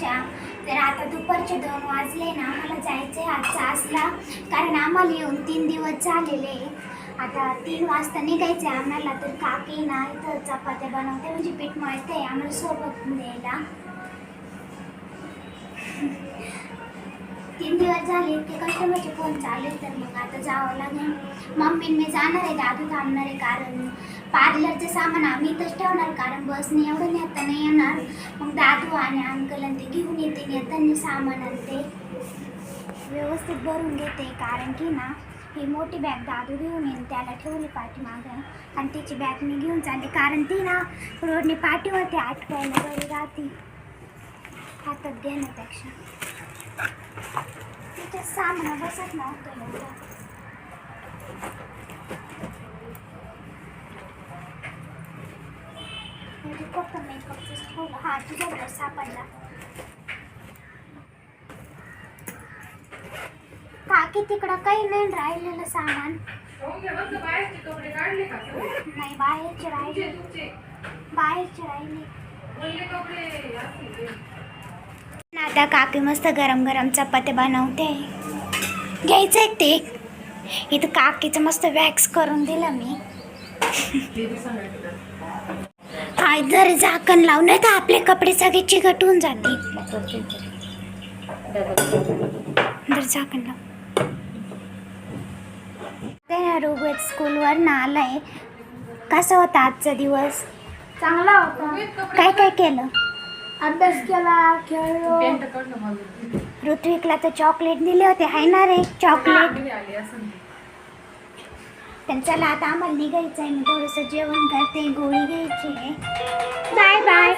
करण्यापेक्षा तर आता दुपारचे दोन वाजले ना आम्हाला जायचं आहे आजचा असला कारण आम्हाला येऊन तीन दिवस झालेले आता तीन वाजता निघायचं आहे आम्हाला तर काकी ना इथं चपात्या बनवते. म्हणजे पीठ मळते आम्हाला सोबत द्यायला तीन दिवस झाले इतके कस्टमरचे फोन चालले तर मग आता जावं लागेल. मम्मी मी जाणार आहे दादू थांबणार आहे कारण पार्लरचं सामान आम्ही इथंच ठेवणार कारण बसने एवढं नेता नाही येणार. मग दादू आणि अंकल आणि ते घेऊन येते येताना सामान आणि ते व्यवस्थित भरून घेते कारण की ना ही मोठी बॅग दादू घेऊन येईन त्याला ठेवली पाठीमागं आणि तिची बॅग मी घेऊन चालली कारण ती ना रोडने पाठीवरती आठवायला बरी राहते. हातात घेण्यापेक्षा बसत नव्हतं म्हणजे हा तुझ्याकडे सापडला. काकी तिकडं काही नाही राहिलेलं सामान. नाही बाहेरचे राहिले. बाहेरचे राहिले. आता काकी मस्त गरम गरम चपात्या बनवते. घ्यायचं आहे ते. इथं काकीचं मस्त वॅक्स करून दिलं मी. काय जर झाकण लावून नाही तर आपले कपडे सगळे चिकटून जाते जर झाकण लाव. स्कूलवर ना आलाय. कसा होता आजचा दिवस? चांगला होता. काय काय केलं? अभ्यास केला खेळलो. ऋत्विकला तर चॉकलेट दिले होते हाय ना रे चॉकलेट तर चला आता आम्हाला निघायचं आहे मी थोडंसं जेवण करते गोळी घ्यायची आहे. बाय बाय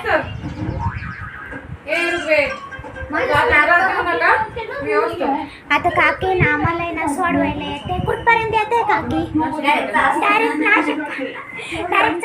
आता काकी ना आम्हाला आहे ना सोडवायला येते. कुठपर्यंत येते काकी? डायरेक्ट नाशिक. डायरेक्ट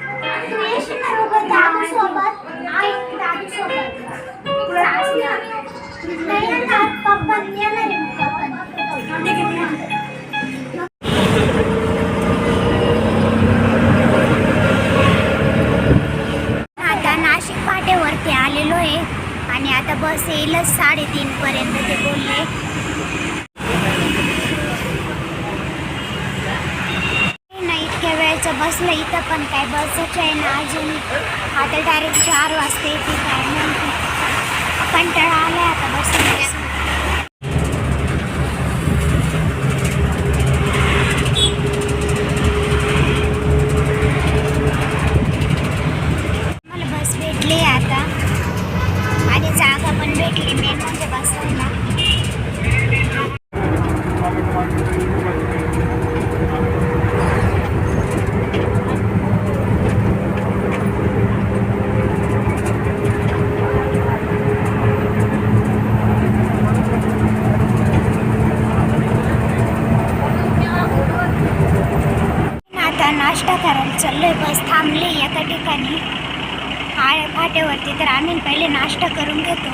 आता नाशिक फाट्यावरती आलेलो आहे आणि आता बस येईलच साडेतीन बसलं इथं पण काय बसच आहे ना अजून. आता डायरेक्ट चार वाजता येते काय म्हणते कंटाळा आला आता बसून मला बस भेटली आता आणि जागा पण भेटली मेन म्हणजे बसायला आता नाश्ता करायला चाललोय. बस थांबले एका ठिकाणी. आळ्या फाट्यावरती तर आम्ही पहिले नाश्ता करून घेतो.